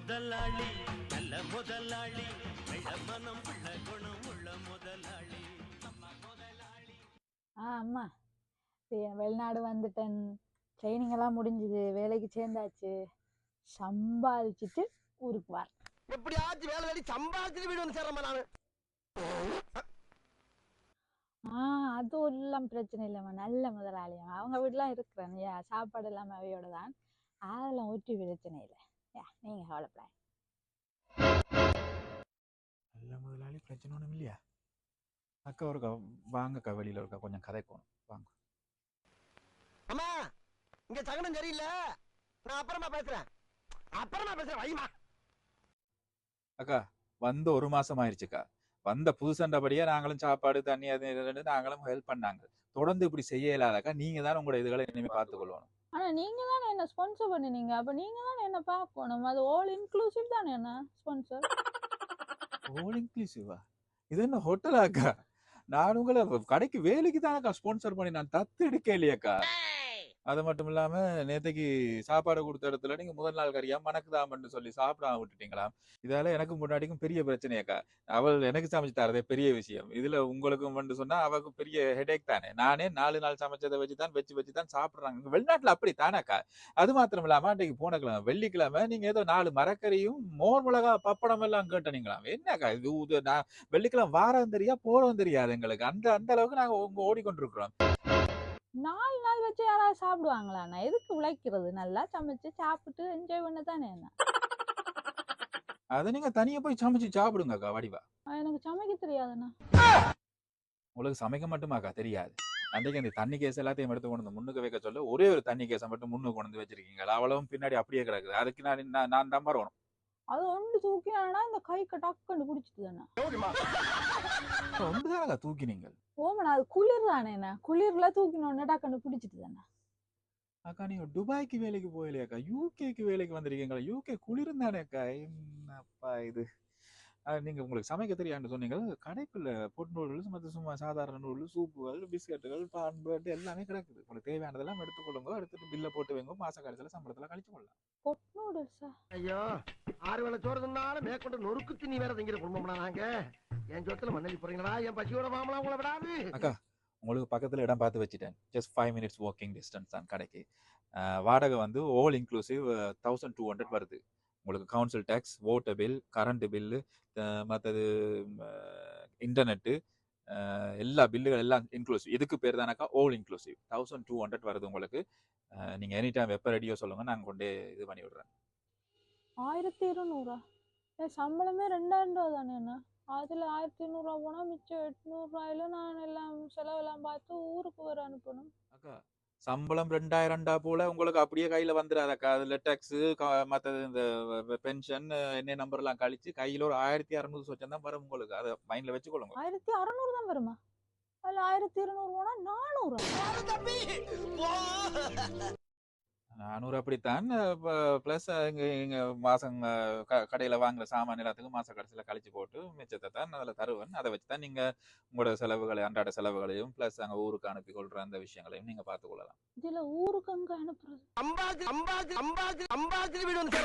முதலாளி நல்ல முதலாளி மனம் உள்ள குணம் உள்ள முதலாளி. ஆ அம்மா. வெளிநாடு வந்துட்டேன். ட்ரைனிங் எல்லாம் முடிஞ்சுது. வேலைக்கு சேர்ந்தாச்சு. சம்பாதிச்சுட்டு ஊருக்கு வர எப்படியாச்சும் வேலை வேலை சம்பாதிச்சுட்டு வீடு வந்து சேர்றேன் நானு? ஆ அது எல்லாம் பிரச்சனை இல்லைம்மா. நல்ல முதலாளியம் அவங்க வீட்டுலாம் இருக்கிறேன் சாப்பாடு எல்லாம் அவையோட தான். அதெல்லாம் ஒற்றி பிரச்சனை இல்லை. யா நீங்கள் கவலைப்படாது நல்ல முதலாளி பிரச்சனை ஒன்றும் இல்லையா? அக்கா ஒருக்கா வாங்கக்கா வெளியில் இருக்கா கொஞ்சம் கதைக்கணும் வாங்க. அம்மா இங்க சகனம் சரியில்லை. நான் அப்புறமா பேசுறேன். அப்புறமா பேசுறேன் வைமா அக்கா வந்து ஒரு மாசம் ஆயிருச்சுக்கா வந்த புதுசண்டபடியா நாங்களும் சாப்பாடு தண்ணி அது நாங்களும் ஹெல்ப் பண்ணாங்க. தொடர்ந்து இப்படி செய்ய இயலாதக்கா. நீங்க தான் உங்களோட இதுகளை இனிமே பார்த்துக்கொள்ளணும். ஆனால் நீங்கள் தானே என்ன ஸ்பான்சர் பண்ணினீங்க? அப்போ நீங்கள் தானே என்ன பார்க்கணும்? அது ஆல் இன்க்ளூசிவ் தானே என்ன ஸ்பான்சர் ஓல் இன்க்ளூசிவா இது என்ன ஹோட்டலாக்கா நான் உங்களை கடைக்கு வேலைக்கு தானக்கா ஸ்பான்சர் பண்ணி நான் தத்து எடுக்க இல்லையாக்கா அது மட்டும் இல்லாம நேத்தைக்கு சாப்பாடு கொடுத்த இடத்துல நீங்க முதல் நாள் கறியா மணக்குதாமன்னு சொல்லி சாப்பிடாம விட்டுட்டீங்களாம் இதால எனக்கு முன்னாடிக்கும் பெரிய பிரச்சனையாக்கா அவள் எனக்கு சமைச்சு தரதே பெரிய விஷயம். இதுல உங்களுக்கும் வந்து சொன்னா அவளுக்கு பெரிய ஹெடேக் தானே. நானே நாலு நாள் சமைச்சதை வச்சு தான் வச்சு வச்சு தான் சாப்பிடுறாங்க வெளிநாட்டுல அப்படி தானேக்கா அது மாத்திரம் இல்லாம அன்றைக்கு போன வெள்ளிக்கிழமை நீங்க ஏதோ நாலு மரக்கறியும் மோர் மிளகா பப்படம் எல்லாம் கேட்டனீங்களாம் என்னக்கா இது? நான் வெள்ளிக்கிழமை வாரம் தெரியா போறோம் தெரியாது எங்களுக்கு. அந்த அந்த அளவுக்கு நாங்க உங்க ஓடிக்கொண்டிருக்கிறோம். நாலு நாள் வச்சு யாராவது சாப்பிடுவாங்களாண்ணா எதுக்கு உழைக்கிறது? நல்லா சமைச்சு சாப்பிட்டு என்ஜாய் பண்ண தானே என்ன? அதை நீங்க தனியா போய் சமைச்சு சாப்பிடுங்கக்கா வடிவா. ஆ, எனக்கு சமைக்க தெரியாதுண்ணா. உங்களுக்கு சமைக்க மட்டுமாக்கா தெரியாது. அன்றைக்கு அந்த தண்ணி கேஸ் எல்லாத்தையும் எடுத்து கொண்டு வந்து முன்னுக்கு வைக்க சொல்ல ஒரே ஒரு தண்ணி கேஸை மட்டும் முன்னுக்கு கொண்டு வந்து வச்சிருக்கீங்க அவ்வளவும் பின்னாடி அப்படியே கிடக்குது. அதுக்கு நான் நான் நான் தான் வரணும் அது ஒன்று தூக்கினானா இந்த கை டக்குன்னு பிடிச்சிட்டு தானே. ஒன்றுதானக்கா தூக்கினீங்க ஓமண்ணா அது குளிர் தானே என்ன? குளிர்ல தூக்கினோடனே டக்குன்னு பிடிச்சிட்டு தானே. அக்கா நீங்க துபாய்க்கு வேலைக்கு போகலையாக்கா? யூகேக்கு வேலைக்கு வந்திருக்கீங்களா? யூகே குளிரும் தானேக்கா என்னப்பா இது? அஹ் நீங்க உங்களுக்கு சமைக்க தெரியான்னு சொன்னீங்க கடைக்குள்ள பொட்டு நூடுல்ஸ் மற்ற சும்மா சாதாரண நூடுல்ஸ் சூப்புகள் பிஸ்கட்டுகள் பான் பிரெட் எல்லாமே கிடக்குது. உங்களுக்கு தேவையானதெல்லாம் எடுத்துக்கொள்ளுங்க எடுத்துட்டு பில்லை போட்டு வைங்க மாச கடைசியில் சம்பளத்துல கழிச்சு கொள்ளலாம் பொட் நூடுல்ஸா? ஐயோ ஆறு வேளை சோறு தின்னாலும் மேற்கொண்டு நொறுக்கு திணி வேற திங்கிற குடும்பம்னா நாங்க. என் சொத்துல மண்ணலி போறீங்களா என் பசியோட மாமலாம் உங்களை விடாது. உங்களுக்கு பக்கத்துல இடம் பார்த்து வச்சுட்டேன். Just five minutes walking distance தான் கடைக்கு. வாடகை வந்து all inclusive thousand two hundred வருது. உங்களுக்கு council tax water bill current bill மற்றது இன்டர்நெட்டு எல்லா பில்லுகள் எல்லாம் இன்க்ளூசிவ் இதுக்கு பேர் தானாக்கா all inclusive thousand two hundred வருது உங்களுக்கு. அஹ் நீங்க எனி டைம் எப்போ ரெடியோ சொல்லுங்க நாங்கள் கொண்டே இது பண்ணி விடுறேன். ஆயிரத்தி இருநூறா? என் சம்பளமே ரெண்டாயிரம் ரூபா தானே என்ன அதில் ஆயிரத்தி இருநூறுவா போனால் மிச்சம் எட்நூறுவாயில நான் எல்லாம் செலவெல்லாம் பார்த்து ஊருக்கு வர அனுப்பணும். அக்கா சம்பளம் ரெண்டாயிரம்டா போல உங்களுக்கு அப்படியே கையில வந்துடாதக்கா அதுல டேக்ஸ் மற்றது இந்த பென்ஷன் என்ன நம்பர் எல்லாம் கழிச்சு கையில ஒரு ஆயிரத்தி அறுநூறு சொச்சம் தான் வரும் உங்களுக்கு. அதை மைண்ட்ல வச்சுக்கொள்ளுங்க. ஆயிரத்தி அறநூறு தான் வருமா? அதில் ஆயிரத்தி இருநூறு போனால் நானூறா. நானூறு அப்படித்தான். ப்ளஸ் இங்க இங்க மாசம் அஹ், க- கடையில வாங்குற சாமான் எல்லாத்துக்கும் மாச கடைசியில கழிச்சு போட்டு மிச்சத்தை தான் அதுல தருவேன். அதை வச்சு தான் நீங்க உங்களோட செலவுகளை அன்றாட செலவுகளையும் ப்ளஸ் அங்க ஊருக்கு அனுப்பி கொள்ற அந்த விஷயங்களையும் நீங்க பார்த்துக் கொள்ளலாம் இதில் ஊருக்கு அங்கே அனுப்புறது. அம்பாஜி அம்பாஜி அம்பாஜி அம்பாஜி வீடு வந்து